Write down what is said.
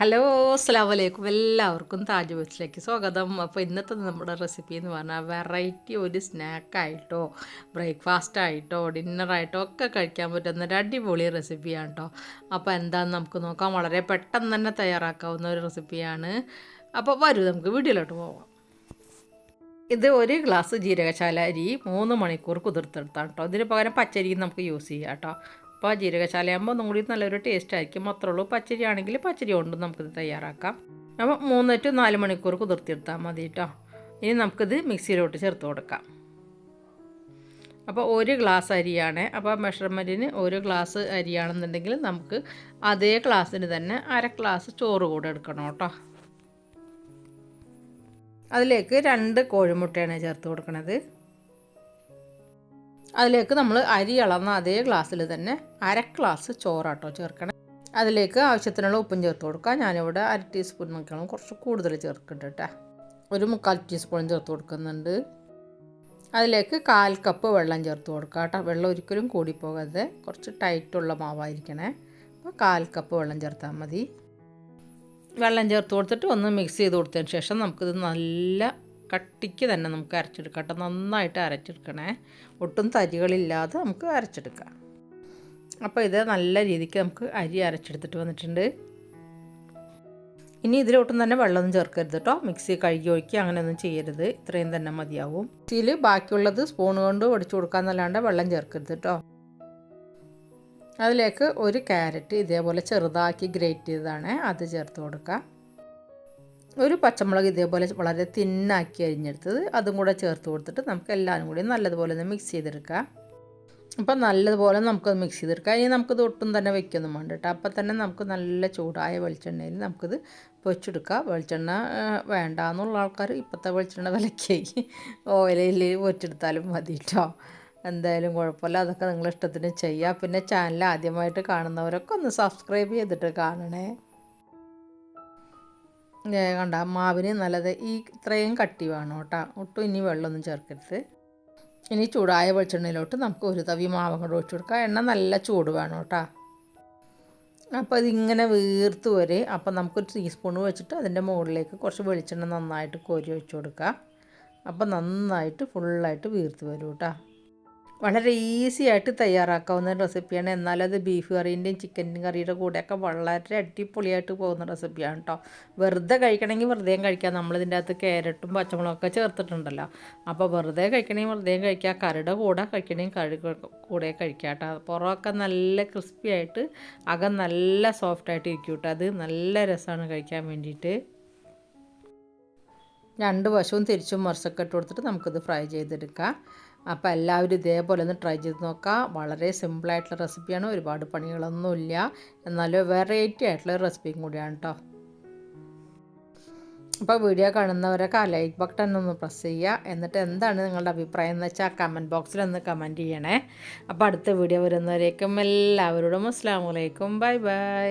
Hello അസ്സാം വലൈക്കും എല്ലാവർക്കും താജ് ബസ്സിലേക്ക് സ്വാഗതം. അപ്പോൾ ഇന്നത്തെ നമ്മുടെ റെസിപ്പി എന്ന് പറഞ്ഞാൽ വെറൈറ്റി ഒരു സ്നാക്കായിട്ടോ ബ്രേക്ക്ഫാസ്റ്റ് ആയിട്ടോ ഡിന്നറായിട്ടോ ഒക്കെ കഴിക്കാൻ പറ്റുന്ന ഒരു അടിപൊളി റെസിപ്പിയാണ് കേട്ടോ അപ്പോൾ എന്താണെന്ന് നമുക്ക് നോക്കാം. വളരെ പെട്ടെന്ന് തന്നെ തയ്യാറാക്കാവുന്ന ഒരു റെസിപ്പിയാണ്. അപ്പോൾ വരൂ നമുക്ക് വീഡിയോയിലോട്ട് പോവാം. ഇത് ഒരു ഗ്ലാസ് ജീരകശാല അരി മൂന്ന് മണിക്കൂർ കുതിർത്തെടുത്താണ് കേട്ടോ ഇതിന് പകരം പച്ചരി നമുക്ക് യൂസ് ചെയ്യാം കേട്ടോ അപ്പോൾ ജീരകശാലയാകുമ്പോൾ ഒന്നും കൂടി നല്ലൊരു ടേസ്റ്റ് ആയിരിക്കും. മാത്രമേ ഉള്ളൂ പച്ചരി ആണെങ്കിൽ പച്ചരി കൊണ്ട് നമുക്കിത് തയ്യാറാക്കാം. അപ്പോൾ മൂന്ന് ടു നാല് മണിക്കൂർ കുതിർത്തിയെടുത്താൽ മതി കേട്ടോ ഇനി നമുക്കിത് മിക്സിയിലോട്ട് ചേർത്ത് കൊടുക്കാം. അപ്പോൾ ഒരു ഗ്ലാസ് അരിയാണ്. അപ്പോൾ മെഷർമെന്റിന് ഒരു ഗ്ലാസ് അരിയാണെന്നുണ്ടെങ്കിൽ നമുക്ക് അതേ ഗ്ലാസ്സിന് തന്നെ അര ഗ്ലാസ് ചോറ് കൂടെ എടുക്കണം കേട്ടോ അതിലേക്ക് രണ്ട് കോഴിമുട്ടയാണ് ചേർത്ത് കൊടുക്കണത്. അതിലേക്ക് നമ്മൾ അരി അളന്ന അതേ ഗ്ലാസ്സിൽ തന്നെ അര ഗ്ലാസ് ചോറാട്ടോ ചേർക്കണം. അതിലേക്ക് ആവശ്യത്തിനുള്ള ഉപ്പും ചേർത്ത് കൊടുക്കുക ഞാനിവിടെ അര ടീസ്പൂൺ നോക്കണം കുറച്ച് കൂടുതൽ ചേർക്കുന്നുണ്ട് കേട്ടോ ഒരു മുക്കാൽ ടീസ്പൂൺ ചേർത്ത് കൊടുക്കുന്നുണ്ട്. അതിലേക്ക് കാൽ കപ്പ് വെള്ളം ചേർത്ത് കൊടുക്കുക കേട്ടോ വെള്ളം ഒരിക്കലും കൂടിപ്പോകാതെ കുറച്ച് ടൈറ്റുള്ള മാവായിരിക്കണേ. അപ്പോൾ കാൽ കപ്പ് വെള്ളം ചേർത്താൽ മതി. വെള്ളം ചേർത്ത് കൊടുത്തിട്ട് ഒന്ന് മിക്സ് ചെയ്ത് കൊടുത്തതിന് ശേഷം നമുക്കിത് നല്ല കട്ടിക്ക് തന്നെ നമുക്ക് അരച്ചെടുക്കാം കേട്ടോ. നന്നായിട്ട് അരച്ചെടുക്കണേ. ഒട്ടും തരികളില്ലാതെ നമുക്ക് അരച്ചെടുക്കാം. അപ്പോൾ ഇത് നല്ല രീതിക്ക് നമുക്ക് അരി അരച്ചെടുത്തിട്ട് വന്നിട്ടുണ്ട്. ഇനി ഇതിലോട്ടും തന്നെ വെള്ളമൊന്നും ചേർക്കരുത് കേട്ടോ. മിക്സി കഴുകി ഒഴിക്കുക അങ്ങനെയൊന്നും ചെയ്യരുത്. ഇത്രയും തന്നെ മതിയാവും. മിക്സിയിൽ ബാക്കിയുള്ളത് സ്പൂൺ കൊണ്ട് ഒടിച്ചു കൊടുക്കാമെന്നല്ലാണ്ട് വെള്ളം ചേർക്കരുത് കേട്ടോ. അതിലേക്ക് ഒരു ക്യാരറ്റ് ഇതേപോലെ ചെറുതാക്കി ഗ്രേറ്റ് ചെയ്തതാണ്. അത് ചേർത്ത് കൊടുക്കുക ഒരു പച്ചമുളക് ഇതേപോലെ വളരെ തിന്നാക്കി അരിഞ്ഞെടുത്തത് അതും കൂടെ ചേർത്ത് കൊടുത്തിട്ട് നമുക്ക് എല്ലാവരും കൂടി നല്ലതുപോലെ ഒന്ന് മിക്സ് ചെയ്തെടുക്കാം അപ്പം നല്ലതുപോലെ നമുക്കത് മിക്സ് ചെയ്തെടുക്കാം ഇനി നമുക്കിത് ഒട്ടും തന്നെ വെക്കൊന്നും വേണ്ട കേട്ടോ. അപ്പം തന്നെ നമുക്ക് നല്ല ചൂടായ വെളിച്ചെണ്ണയിൽ നമുക്കിത് പൊരിച്ചെടുക്കാം വെളിച്ചെണ്ണ വേണ്ട എന്നുള്ള ആൾക്കാർ ഇപ്പോഴത്തെ വെളിച്ചെണ്ണ വിലക്കായി ഓയിലിൽ പൊരിച്ചെടുത്താലും മതി കേട്ടോ. എന്തായാലും കുഴപ്പമില്ല. അതൊക്കെ നിങ്ങളിഷ്ടത്തിന് ചെയ്യുക. ചെയ്യാം പിന്നെ ചാനൽ ആദ്യമായിട്ട് കാണുന്നവരൊക്കെ ഒന്ന് സബ്സ്ക്രൈബ് ചെയ്തിട്ട് കാണണേ. കണ്ട മാവിന് നല്ലത് ഈ ഇത്രയും കട്ടി വേണം കേട്ടോ. ഒട്ടും ഇനി വെള്ളമൊന്നും ചേർക്കരുത്. ഇനി ചൂടായ വെളിച്ചെണ്ണയിലോട്ട് നമുക്ക് ഒരു തവി മാവ് കൂടെ ഒഴിച്ചു കൊടുക്കാം. എണ്ണ നല്ല ചൂട് വേണം കേട്ടോ. അപ്പോൾ ഇതിങ്ങനെ വീർത്ത് വരെ അപ്പോൾ നമുക്കൊരു ടീസ്പൂൺ വെച്ചിട്ട് അതിന്റെ മുകളിലേക്ക് കുറച്ച് വെളിച്ചെണ്ണ നന്നായിട്ട് കോരി ഒഴിച്ചു കൊടുക്കുക അപ്പോൾ നന്നായിട്ട് ഫുള്ളായിട്ട് വീർത്ത് വരും കേട്ടോ. വളരെ ഈസി ആയിട്ട് തയ്യാറാക്കാവുന്ന റെസിപ്പിയാണ് എന്നാലത് ബീഫ് കറീന്റെയും ചിക്കൻ കറിയുടെ കൂടെയൊക്കെ വളരെ അടിപൊളിയായിട്ട് പോകുന്ന റെസിപ്പിയാണ് കേട്ടോ വെറുതെ കഴിക്കണമെങ്കിൽ വെറുതെ കഴിക്കാം. നമ്മളിതിന്റെ അകത്ത് ക്യാരറ്റും പച്ചമുളകൊക്കെ ചേർത്തിട്ടുണ്ടല്ലോ. അപ്പോൾ വെറുതെ കഴിക്കണമെങ്കിൽ വെറുതെ കഴിക്കാം. കറിയുടെ കൂടെ കഴിക്കണമെങ്കിൽ കറി കൂടെ കഴിക്കാം കേട്ടോ പുറമൊക്കെ നല്ല ക്രിസ്പി ആയിട്ട് അകം നല്ല സോഫ്റ്റ് സോഫ്റ്റായിട്ട് ഇരിക്കും കേട്ടോ അത് നല്ല രസമാണ് കഴിക്കാൻ വേണ്ടിയിട്ട്. രണ്ട് വശവും തിരിച്ചും മറിച്ചൊക്കെ ഇട്ട് കൊടുത്തിട്ട് നമുക്കിത് ഫ്രൈ ചെയ്തെടുക്കാം. അപ്പോൾ എല്ലാവരും ഇതേപോലെ ഒന്ന് ട്രൈ ചെയ്ത് നോക്കാം. വളരെ സിമ്പിളായിട്ടുള്ള റെസിപ്പിയാണ് ഒരുപാട് പണികളൊന്നുമില്ല. എന്നാലും വെറൈറ്റി ആയിട്ടുള്ള റെസിപ്പിയും കൂടിയാണ് കേട്ടോ അപ്പോൾ വീഡിയോ കാണുന്നവരൊക്കെ ആ ലൈക്ക് ബട്ടൺ ഒന്ന് പ്രസ് ചെയ്യുക എന്നിട്ട് എന്താണ് നിങ്ങളുടെ അഭിപ്രായം എന്ന് വെച്ചാൽ കമന്റ് ബോക്സിൽ ഒന്ന് കമന്റ് ചെയ്യണേ. അപ്പോൾ അടുത്ത വീഡിയോ വരുന്നവരേക്കും എല്ലാവരോടും അസ്സാം വലൈക്കും ബൈ ബൈ